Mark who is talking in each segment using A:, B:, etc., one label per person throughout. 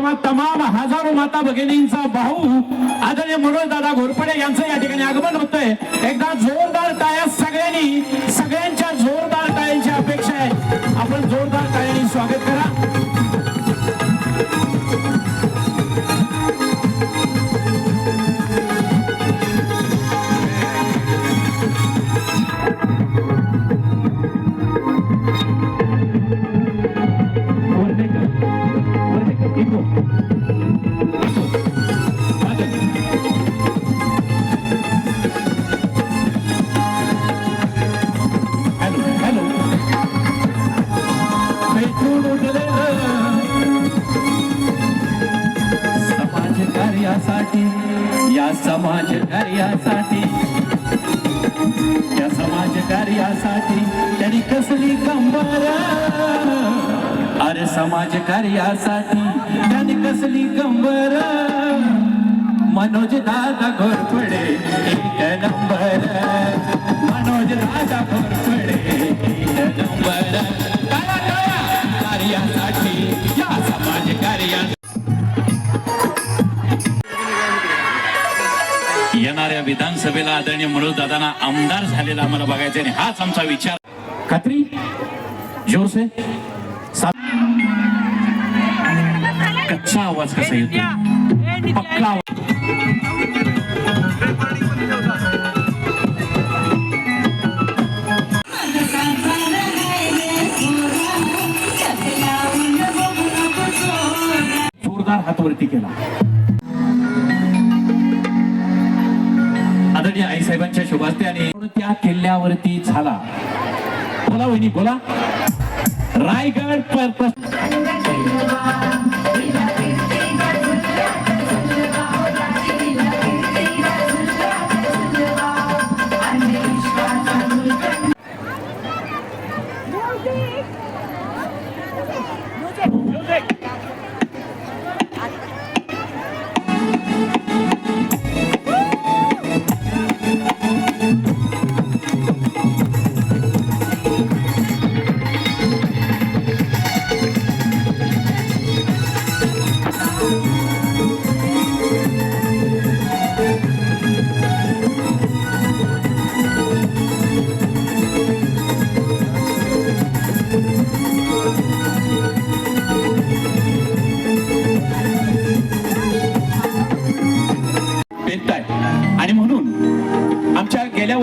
A: तेव्हा तमाम हजारो माता भगिनींचा भाऊ आदरणीय मनोज दादा घोरपडे यांचं या ठिकाणी आगमन होतंय. एकदा जोरदार टाळ्या सगळ्यांनी सगळ्यांच्या जोरदार टाळ्यांची अपेक्षा आहे. आपण जोरदार टाळ्यांनी स्वागत कार्यासाठी या समाज कार्यासाठी या समाज कार्यासाठी त्यांनी कसली कंबर? अरे समाज कार्यासाठी त्यांनी कसली कंबर? मनोज दादा घोरपडे एक नंबर. मनोज दादा घोरपडे एक नंबर. कार्यासाठी या समाज कार्या येणाऱ्या विधानसभेला आदरणीय मनोज दादांना आमदार झालेला आम्हाला बघायचा आणि हाच आमचा विचार. खात्री? जोर से सा- कच्चा आवाज कसा येतो पक्का आवाज. जोरदार हात वरती केला. आदरणीय आईसाहेबांच्या शुभास्ते आणि त्या किल्ल्यावरती झाला. बोला वहिनी बोला. रायगड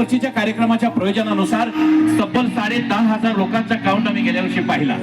A: वर्षीच्या कार्यक्रमाच्या प्रयोजनानुसार तब्बल साडे दहा हजार लोकांचा काउंट आम्ही गेल्या वर्षी पाहिला.